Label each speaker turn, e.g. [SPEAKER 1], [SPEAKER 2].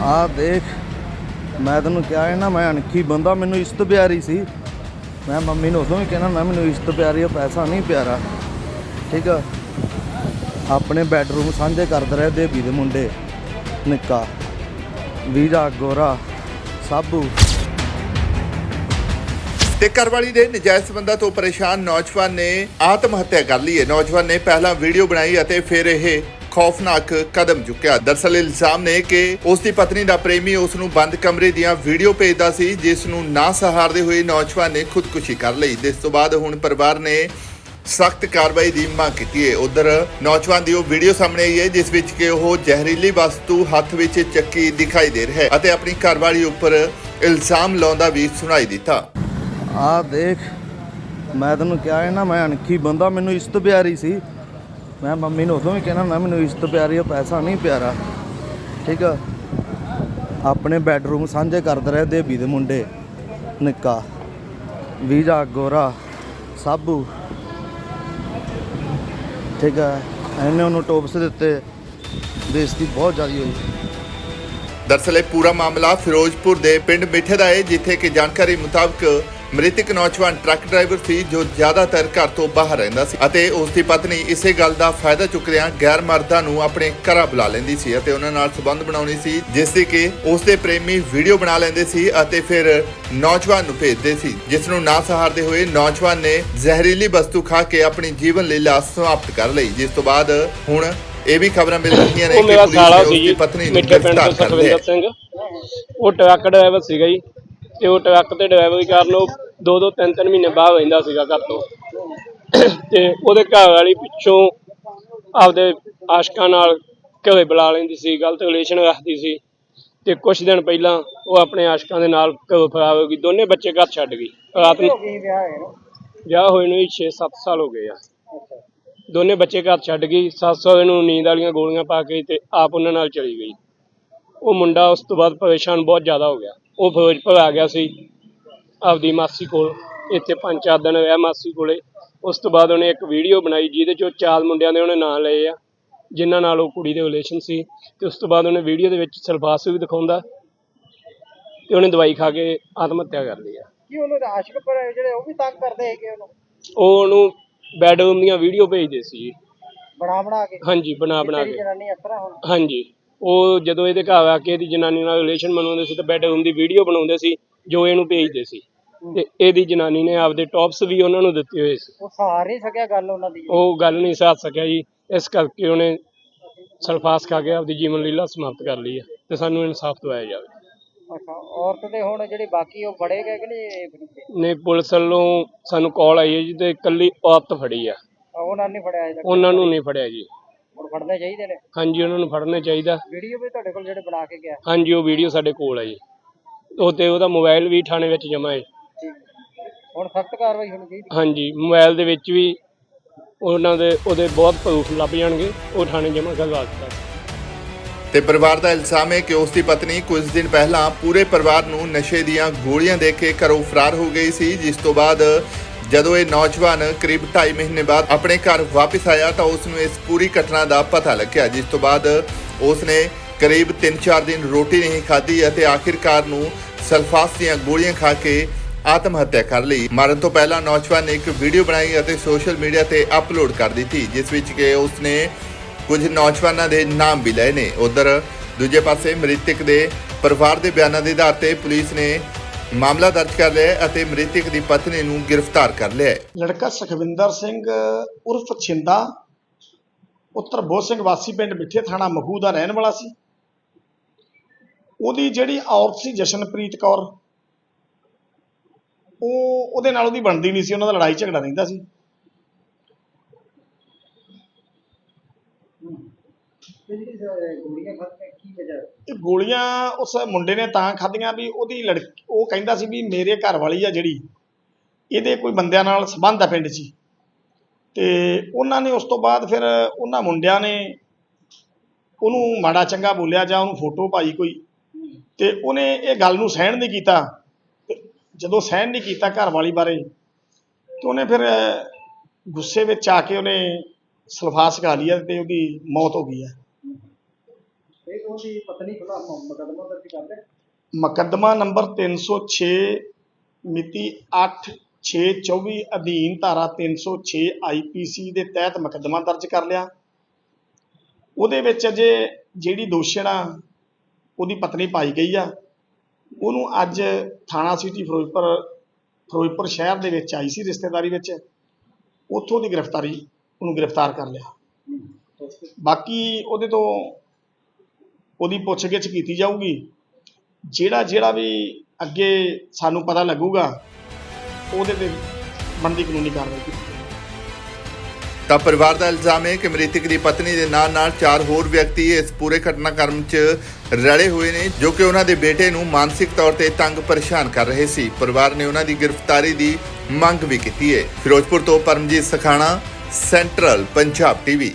[SPEAKER 1] ਆ ਦੇਖ, ਮੈਂ ਤੈਨੂੰ ਕਿਹਾ ਹੈ ਨਾ, ਮੈਂ ਅਣਖੀ ਬੰਦਾ, ਮੈਨੂੰ ਇਸ਼ਤ ਪਿਆਰੀ ਸੀ। ਮੈਂ ਮੰਮੀ ਨੂੰ ਉਦੋਂ ਵੀ ਕਹਿਣਾ ਮੈਂ ਮੈਨੂੰ ਇਸ਼ਤ ਪਿਆਰੀ ਆ, ਪੈਸਾ ਨਹੀਂ ਪਿਆਰਾ। ਠੀਕ ਆ? ਆਪਣੇ ਬੈਡਰੂਮ ਸਾਂਝੇ ਕਰਦੇ ਰਹੇ ਦੇਵੀ ਦੇ ਮੁੰਡੇ, ਨਿੱਕਾ। ਵੀਰਾ, ਗੋਰਾ, ਸਾਬੂ।
[SPEAKER 2] ਤੇ ਘਰਵਾਲੀ ਦੇ ਨਜਾਇਜ਼ ਸੰਬੰਧਾਂ ਤੋਂ ਪਰੇਸ਼ਾਨ ਨੌਜਵਾਨ ਨੇ ਆਤਮ ਹੱਤਿਆ ਕਰ ਲਈ ਹੈ। ਨੌਜਵਾਨ ਨੇ ਪਹਿਲਾਂ ਵੀਡੀਓ ਬਣਾਈ ਅਤੇ ਫਿਰ ਇਹ ਖੌਫਨਾਕ ਕਦਮ ਚੁੱਕਿਆ। ਦਰਸਲ ਇਲਜ਼ਾਮ ਨੇ ਕਿ ਉਸ ਦੀ ਪਤਨੀ ਦਾ ਪ੍ਰੇਮੀ ਉਸ ਨੂੰ ਬੰਦ ਕਮਰੇ ਦੀਆਂ ਵੀਡੀਓ ਭੇਜਦਾ ਸੀ ਜਿਸ ਨੂੰ ਨਾ ਸਹਾਰਦੇ ਹੋਏ ਨੌਜਵਾਨ ਨੇ ਖੁਦਕੁਸ਼ੀ ਕਰ ਲਈ। ਜਿਸ ਤੋਂ ਬਾਅਦ ਹੁਣ ਪਰਿਵਾਰ ਨੇ ਸਖਤ ਕਾਰਵਾਈ ਦੀ ਮੰਗ ਕੀਤੀ ਹੈ। ਉਧਰ ਨੌਜਵਾਨ ਦੀ ਉਹ ਵੀਡੀਓ ਸਾਹਮਣੇ ਆਈ ਹੈ, ਜਿਸ ਵਿੱਚ ਕਿ ਉਹ ਜ਼ਹਿਰੀਲੀ ਵਸਤੂ ਹੱਥ ਵਿੱਚ ਚੱਕੀ ਦਿਖਾਈ ਦੇ ਰਿਹਾ ਹੈ ਅਤੇ ਆਪਣੀ ਘਰਵਾਲੀ ਉੱਪਰ ਇਲਜ਼ਾਮ ਲਾਉਂਦਾ ਵੀ ਸੁਣਾਈ ਦਿੱਤਾ।
[SPEAKER 1] ਆ ਦੇਖ, ਮੈਂ ਤੈਨੂੰ ਕਿਹਾ ਹੈ ਨਾ, ਮੈਂ ਅਣਖੀ ਬੰਦਾ, ਮੈਨੂੰ ਇਸ਼ਤ ਪਿਆਰੀ ਸੀ। ਮੈਂ ਮੰਮੀ ਨੂੰ ਉਦੋਂ ਵੀ ਕਹਿਣਾ ਹੁੰਦਾ, ਮੈਨੂੰ ਇਸ਼ਤ ਪਿਆਰੀ ਆ ਪੈਸਾ ਨਹੀਂ ਪਿਆਰਾ। ਠੀਕ ਆ? ਆਪਣੇ ਬੈਡਰੂਮ ਸਾਂਝੇ ਕਰਦੇ ਰਹੇ ਦੇਵੀ ਦੇ ਮੁੰਡੇ, ਨਿੱਕਾ। ਵੀਰਾ ਗੋਰਾ, ਸਾਬੂ। ਠੀਕ ਆ? ਇਹਨੇ ਉਹਨੂੰ ਟੋਪਸ ਦਿੱਤੇ, ਬੇਇੱਜ਼ਤੀ ਬਹੁਤ ਜ਼ਿਆਦਾ ਹੋਈ।
[SPEAKER 2] ਦਰਅਸਲ ਇਹ ਪੂਰਾ ਮਾਮਲਾ ਫਿਰੋਜ਼ਪੁਰ ਦੇ ਪਿੰਡ ਮਿੱਠੇ ਦਾ ਹੈ ਜਿੱਥੇ ਕਿ ਜਾਣਕਾਰੀ ਮੁਤਾਬਕ ਮ੍ਰਿਤਕ ਨੌਜਵਾਨ ਟਰੱਕ ਡਰਾਈਵਰ ਸੀ ਜੋ ਜ਼ਿਆਦਾਤਰ ਘਰ ਤੋਂ ਬਾਹਰ ਰਹਿੰਦਾ ਸੀ ਅਤੇ ਉਸ ਦੀ ਪਤਨੀ ਇਸੇ ਗੱਲ ਦਾ ਫਾਇਦਾ ਚੁੱਕਦਿਆਂ ਗੈਰ ਮਰਦਾਂ ਨੂੰ ਆਪਣੇ ਘਰਾਂ ਬੁਲਾ ਲੈਂਦੀ ਸੀ ਅਤੇ ਉਹਨਾਂ ਨਾਲ ਸਬੰਧ ਬਣਾਉਣੀ ਸੀ ਜਿਸ ਦੀ ਕਿ ਉਸ ਦੇ ਪ੍ਰੇਮੀ ਵੀਡੀਓ ਬਣਾ ਲੈਂਦੇ ਸੀ ਅਤੇ ਫਿਰ ਨੌਜਵਾਨ ਨੂੰ ਭੇਜਦੇ ਸੀ ਜਿਸ ਨੂੰ ਨਾ ਸਹਾਰਦੇ ਹੋਏ ਨੌਜਵਾਨ ਨੇ ਜ਼ਹਿਰੀਲੀ ਵਸਤੂ ਖਾ ਕੇ ਆਪਣੀ ਜੀਵਨ ਲੀਲਾ ਸਮਾਪਤ ਕਰ ਲਈ ਜਿਸ ਤੋਂ ਬਾਅਦ ਹੁਣ ਇਹ ਵੀ ਖਬਰਾਂ ਮਿਲ ਰਹੀਆਂ ਨੇ ਕਿ ਪੁਲਿਸ ਨੇ ਉਸ ਦੀ ਪਤਨੀ ਨੂੰ ਗ੍ਰਿਫਤਾਰ ਕਰ ਲਿਆ।
[SPEAKER 3] ਉਹ ਟਰੱਕ ਡਰਾਈਵਰ ਸੀਗਾ ਜੀ। ਤੇ ਉਹ ਟਰੱਕ ਤੇ ਡਰਾਈਵਰੀ ਕਾਰਨ ਉਹ ਦੋ ਦੋ ਤਿੰਨ ਤਿੰਨ ਮਹੀਨੇ ਬਾਹਰ ਰਹਿੰਦਾ ਸੀਗਾ ਘਰ ਤੋਂ। ਤੇ ਉਹਦੇ ਘਰ ਵਾਲੀ ਪਿੱਛੋਂ ਆਪਦੇ ਆਸ਼ਕਾਂ ਨਾਲ ਘਰੇ ਬੁਲਾ ਲੈਂਦੀ ਸੀ ਗਲਤ ਰਿਲੇਸ਼ਨ ਰੱਖਦੀ ਸੀ ਤੇ ਕੁਝ ਦਿਨ ਪਹਿਲਾਂ ਉਹ ਆਪਣੇ ਆਸ਼ਕਾਂ ਦੇ ਨਾਲ ਘਰੋਂ ਫਰਾਰ ਹੋ ਗਈ ਦੋਨੇ ਬੱਚੇ ਘਰ ਛੱਡ ਗਈ ਰਾਤ ਨੂੰ ਵਿਆਹ ਹੋਏ ਨੂੰ 6-7 ਸਾਲ ਹੋ ਗਏ ਆ। ਦੋਨੇ ਬੱਚੇ ਘਰ ਛੱਡ ਗਈ ਸੱਸ ਸਹੁਰੇ ਨੂੰ ਨੀਂਦ ਵਾਲੀਆਂ ਗੋਲੀਆਂ ਪਾ ਕੇ ਤੇ ਆਪ ਉਹਨਾਂ ਨਾਲ ਚਲੀ ਗਈ। ਉਹ ਮੁੰਡਾ ਉਸ ਤੋਂ ਬਾਅਦ ਪਰੇਸ਼ਾਨ ਬਹੁਤ ਜ਼ਿਆਦਾ ਹੋ ਗਿਆ। ਉਹ ਫਿਰੋਜ਼ਪੁਰ ਆ ਗਿਆ ਸੀ ਆਪਦੀ ਮਾਸੀ ਕੋਲ ਇੱਥੇ ਪੰਜ ਚਾਰ ਦਿਨ ਰਿਹਾ ਮਾਸੀ ਕੋਲੇ। ਉਸ ਤੋਂ ਬਾਅਦ ਉਹਨੇ ਇੱਕ ਵੀਡੀਓ ਬਣਾਈ ਜਿਹਦੇ ਚੋਂ ਚਾਰ ਮੁੰਡਿਆਂ ਦੇ ਉਹਨੇ ਨਾਂ ਲਏ ਆ ਜਿਨ੍ਹਾਂ ਨਾਲ ਉਹ ਕੁੜੀ ਦੇ ਰਿਲੇਸ਼ਨ ਸੀ। ਤੇ ਉਸ ਤੋਂ ਬਾਅਦ ਉਹਨੇ ਵੀਡੀਓ ਦੇ ਵਿੱਚ ਸਲਫਾਸ ਵੀ ਦਿਖਾਉਂਦਾ ਤੇ ਉਹਨੇ ਦਵਾਈ ਖਾ ਕੇ ਆਤਮ ਹੱਤਿਆ ਕਰ ਲਈ ਆ।
[SPEAKER 4] ਕੀ ਉਹਨੂੰ ਆਸ਼ਿਕ ਪਰ ਜਿਹੜੇ ਉਹ ਵੀ ਤੰਗ ਕਰਦੇ ਹੈਗੇ ਉਹਨੂੰ?
[SPEAKER 3] ਉਹ ਉਹਨੂੰ ਬੈਡਰੂਮ ਦੀਆਂ ਵੀਡੀਓ ਭੇਜਦੇ ਸੀ
[SPEAKER 4] ਬਣਾ ਬਣਾ ਕੇ?
[SPEAKER 3] ਹਾਂਜੀ ਬਣਾ ਬਣਾ ਕੇ।
[SPEAKER 4] ਜਨਾਨੀ ਇਸ ਤਰ੍ਹਾਂ ਹੁਣ?
[SPEAKER 3] ਹਾਂਜੀ। ਉਹ ਜਦੋਂ ਇਹਦੇ ਘਰ ਆ ਕੇ ਇਹਦੀ ਜਨਾਨੀ ਨਾਲ ਰਿਲੇਸ਼ਨ ਬਣਾਉਂਦੇ ਸੀ ਤਾਂ ਬੈਡਰੂਮ ਦੀ ਵੀਡੀਓ ਬਣਾਉਂਦੇ ਸੀ ਜੋ ਇਹਨੂੰ ਭੇਜਦੇ ਸੀ। ਤੇ ਇਹਦੀ ਜਨਾਨੀ ਨੇ ਆਪਦੇ ਟੌਪਸ ਵੀ ਉਹਨਾਂ ਨੂੰ ਦਿੱਤੇ ਹੋਏ ਸੀ।
[SPEAKER 4] ਉਹ ਨਹੀਂ ਸਕਿਆ ਗੱਲ ਉਹਨਾਂ ਦੀ।
[SPEAKER 3] ਉਹ ਗੱਲ ਨਹੀਂ ਸਾਧ ਸਕਿਆ ਜੀ। ਇਸ ਕਰਕੇ ਉਹਨੇ ਸਲਫਾਸ ਖਾ ਕੇ ਆਪਦੀ ਜੀਵਨ ਲੀਲਾ ਸਮਾਪਤ ਕਰ ਲਈ ਹੈ ਤੇ ਸਾਨੂੰ ਇਨਸਾਫ ਦਿਵਾਇਆ ਜਾਵੇ।
[SPEAKER 4] ਅੱਛਾ ਔਰਤ ਦੇ ਹੁਣ ਜਿਹੜੇ ਬਾਕੀ ਉਹ ਫੜੇ ਗਏ ਕਿ ਨਹੀਂ ਫੜੇ?
[SPEAKER 3] ਨੇ ਪੁਲਿਸ ਵੱਲੋਂ ਸਾਨੂੰ ਕਾਲ ਆਈ ਹੈ ਜੀ ਤੇ ਇਕੱਲੀ ਔਰਤ ਫੜੀ ਆ।
[SPEAKER 4] ਉਹਨਾਂ ਨੇ ਫੜਿਆ
[SPEAKER 3] ਉਹਨਾਂ ਨੂੰ ਨਹੀਂ ਫੜਿਆ ਜੀ।
[SPEAKER 4] ਹੁਣ ਫੜਨੇ ਚਾਹੀਦੇ ਨੇ?
[SPEAKER 3] ਹਾਂਜੀ ਉਹਨਾਂ ਨੂੰ ਫੜਨਾ ਚਾਹੀਦਾ।
[SPEAKER 4] ਵੀਡੀਓ ਵੀ ਤੁਹਾਡੇ ਕੋਲ ਜਿਹੜੇ ਬਣਾ ਕੇ ਗਿਆ।
[SPEAKER 3] ਹਾਂਜੀ ਉਹ ਵੀਡੀਓ ਸਾਡੇ ਕੋਲ ਹੈ ਜੀ। ਉਹ ਤੇ ਉਹਦਾ ਮੋਬਾਈਲ ਵੀ ਥਾਣੇ ਵਿੱਚ ਜਮ੍ਹਾਂ ਹੈ
[SPEAKER 4] ਹੁਣ ਸਖਤ ਕਾਰਵਾਈ ਹੋਣੀ ਚਾਹੀਦੀ।
[SPEAKER 3] ਹਾਂਜੀ ਮੋਬਾਈਲ ਦੇ ਵਿੱਚ ਵੀ ਉਹਨਾਂ ਦੇ ਉਹਦੇ ਬਹੁਤ ਪ੍ਰੂਫ ਲੱਭ ਜਾਣਗੇ। ਉਹ ਥਾਣੇ ਜਮ੍ਹਾਂ ਕਰਵਾ ਦਿੱਤਾ।
[SPEAKER 2] ਤੇ ਪਰਿਵਾਰ ਦਾ ਇਲਜ਼ਾਮ ਹੈ ਕਿ ਉਸ ਦੀ ਪਤਨੀ ਕੁਝ ਦਿਨ ਪਹਿਲਾਂ ਪੂਰੇ ਪਰਿਵਾਰ ਨੂੰ ਨਸ਼ੇ ਦੀਆਂ ਗੋਲੀਆਂ ਦੇ ਕੇ ਘਰੋਂ ਫਰਾਰ ਹੋ ਗਈ ਸੀ ਜਿਸ ਤੋਂ ਬਾਅਦ ਜਦੋਂ ਇਹ ਨੌਜਵਾਨ ਕਰੀਬ 2.5 ਮਹੀਨੇ ਬਾਅਦ ਆਪਣੇ ਘਰ ਵਾਪਸ ਆਇਆ ਤਾਂ ਉਸ ਨੂੰ ਇਸ ਪੂਰੀ ਘਟਨਾ ਦਾ ਪਤਾ ਲੱਗਿਆ, ਜਿਸ ਤੋਂ ਬਾਅਦ ਉਸ ਨੇ ਕਰੀਬ 3-4 ਦਿਨ ਰੋਟੀ ਨਹੀਂ ਖਾਧੀ ਅਤੇ ਆਖਿਰਕਾਰ ਨੂੰ ਸਲਫਾਸ ਦੀਆਂ ਗੋਲੀਆਂ ਖਾ ਕੇ ਆਤਮ ਹੱਤਿਆ ਕਰ ਲਈ। ਮਰਨ ਤੋਂ ਪਹਿਲਾਂ ਨੌਜਵਾਨ ਨੇ ਇੱਕ ਵੀਡੀਓ ਬਣਾਈ ਅਤੇ ਸੋਸ਼ਲ ਮੀਡੀਆ ਤੇ ਅਪਲੋਡ ਕਰ ਦਿੱਤੀ, ਜਿਸ ਵਿੱਚ ਕਿ ਉਸ ਨੇ ਕੁਝ ਨੌਜਵਾਨਾਂ ਦੇ ਨਾਮ ਵੀ ਲਏ ਨੇ। ਉਧਰ ਦੂਜੇ ਪਾਸੇ ਮ੍ਰਿਤਕ ਦੇ ਪਰਿਵਾਰ ਦੇ ਬਿਆਨਾਂ ਦੇ ਆਧਾਰ ਤੇ ਪੁਲਿਸ ਨੇ ਮਾਮਲਾ ਦਰਜ ਕਰ ਲਿਆ ਹੈ ਅਤੇ ਮ੍ਰਿਤਕ ਦੀ ਪਤਨੀ ਨੂੰ ਗ੍ਰਿਫਤਾਰ ਕਰ ਲਿਆ ਹੈ।
[SPEAKER 5] ਲੜਕਾ ਸੁਖਵਿੰਦਰ ਸਿੰਘ, ਉਰਫ ਛਿੰਦਾ ਪੁੱਤਰ ਬੋਧ ਸਿੰਘ ਵਾਸੀ ਪਿੰਡ ਮਿੱਠੇ ਥਾਣਾ ਮਹੂ ਦਾ ਰਹਿਣ ਵਾਲਾ ਸੀ। ਉਹਦੀ ਜਿਹੜੀ ਔਰਤ ਸੀ ਜਸ਼ਨਪ੍ਰੀਤ ਕੌਰ, ਉਹ ਉਹਦੇ ਨਾਲ ਉਹਦੀ ਬਣਦੀ ਨਹੀਂ ਸੀ, ਉਹਨਾਂ ਦਾ ਲੜਾਈ ਝਗੜਾ ਰਹਿੰਦਾ ਸੀ
[SPEAKER 4] ਤੇ ਜਿਹੜੀ ਸ- ਗੋਲੀਆਂ ਖਾਧੀਆਂ ਕੀ ਵਜ੍ਹਾ
[SPEAKER 5] ਇਹ ਗੋਲੀਆਂ ਉਸ ਮੁੰਡੇ ਨੇ ਤਾਂ ਖਾਧੀਆਂ ਵੀ ਉਹਦੀ ਲੜਕੀ, ਉਹ ਕਹਿੰਦਾ ਸੀ ਵੀ ਮੇਰੇ ਘਰ ਵਾਲੀ ਆ ਜਿਹੜੀ, ਇਹਦੇ ਕੋਈ ਬੰਦਿਆਂ ਨਾਲ ਸੰਬੰਧ ਆ ਪਿੰਡ 'ਚ। ਹੀ। ਤੇ ਉਹਨਾਂ ਨੇ ਉਸ ਤੋਂ ਬਾਅਦ ਫਿਰ ਉਹਨਾਂ ਮੁੰਡਿਆਂ ਨੇ ਉਹਨੂੰ ਮਾੜਾ ਚੰਗਾ ਬੋਲਿਆ ਜਾਂ ਉਹਨੂੰ ਫੋਟੋ ਪਾਈ ਕੋਈ। ਤੇ ਉਹਨੇ ਇਹ ਗੱਲ ਨੂੰ ਸਹਿਣ ਨਹੀਂ ਕੀਤਾ। ਜਦੋਂ ਸਹਿਣ ਨਹੀਂ ਕੀਤਾ ਘਰ ਵਾਲੀ ਬਾਰੇ, ਤੇ ਉਹਨੇ ਫਿਰ ਗੁੱਸੇ ਵਿੱਚ ਆ ਕੇ ਉਹਨੇ ਸਲਫਾਸ ਖਾ ਲਿਆ ਤੇ ਉਹਦੀ ਮੌਤ ਹੋ ਗਈ ਹੈ
[SPEAKER 4] ਤੇ ਉਹਦੀ ਪਤਨੀ ਖਿਲਾਫ ਮੁਕੱਦਮਾ ਦਰਜ ਕਰ ਲਿਆ।
[SPEAKER 5] ਮੁਕੱਦਮਾ ਨੰਬਰ 306 ਮਿਤੀ 8/6/24 ਅਧੀਨ ਧਾਰਾ 306 ਆਈਪੀਸੀ ਦੇ ਤਹਿਤ ਮੁਕੱਦਮਾ ਦਰਜ ਕਰ ਲਿਆ। ਉਹਦੇ ਵਿੱਚ ਅਜੇ ਜਿਹੜੀ ਦੋਸ਼ਣਾ ਉਹਦੀ ਪਤਨੀ ਪਾਈ ਗਈ ਆ ਉਹਨੂੰ ਅੱਜ ਥਾਣਾ ਸਿਟੀ ਫਿਰੋਜ਼ਪੁਰ ਫਿਰੋਜ਼ਪੁਰ ਸ਼ਹਿਰ ਦੇ ਵਿੱਚ ਆਈ ਸੀ ਰਿਸ਼ਤੇਦਾਰੀ ਵਿੱਚ। ਉੱਥੋਂ ਦੀ ਗ੍ਰਿਫਤਾਰੀ ਉਹਨੂੰ ਗ੍ਰਿਫਤਾਰ ਕਰ ਲਿਆ। ਬਾਕੀ ਉਹਦੇ ਤੋਂ ਉਹਦੀ ਪੁੱਛਗਿੱਛ ਕੀਤੀ ਜਾਊਗੀ। ਜਿਹੜਾ ਜਿਹੜਾ ਵੀ ਅੱਗੇ ਸਾਨੂੰ ਪਤਾ ਲੱਗੂਗਾ, ਉਹਦੇ ਤੇ ਬਣਦੀ ਕਾਨੂੰਨੀ ਕਾਰਵਾਈ ਕੀਤੀ
[SPEAKER 2] ਤਾਂ ਪਰਿਵਾਰ ਦਾ ਇਲਜ਼ਾਮ ਹੈ ਕਿ ਮ੍ਰਿਤਕ ਦੀ ਪਤਨੀ ਦੇ ਨਾਲ-ਨਾਲ ਚਾਰ ਹੋਰ ਵਿਅਕਤੀ ਇਸ ਪੂਰੇ ਘਟਨਾਕ੍ਰਮ 'ਚ ਰਲੇ ਹੋਏ ਨੇ, ਜੋ ਕਿ ਉਹਨਾਂ ਦੇ ਬੇਟੇ ਨੂੰ ਮਾਨਸਿਕ ਤੌਰ ਤੇ ਤੰਗ ਪਰੇਸ਼ਾਨ ਕਰ ਰਹੇ ਸੀ। ਪਰਿਵਾਰ ਨੇ ਉਹਨਾਂ ਦੀ ਗ੍ਰਿਫਤਾਰੀ ਦੀ ਮੰਗ ਵੀ ਕੀਤੀ ਹੈ। ਫਿਰੋਜ਼ਪੁਰ ਤੋਂ ਪਰਮਜੀਤ ਸਖਾਣਾ, ਸੈਂਟਰਲ ਪੰਜਾਬ ਟੀਵੀ।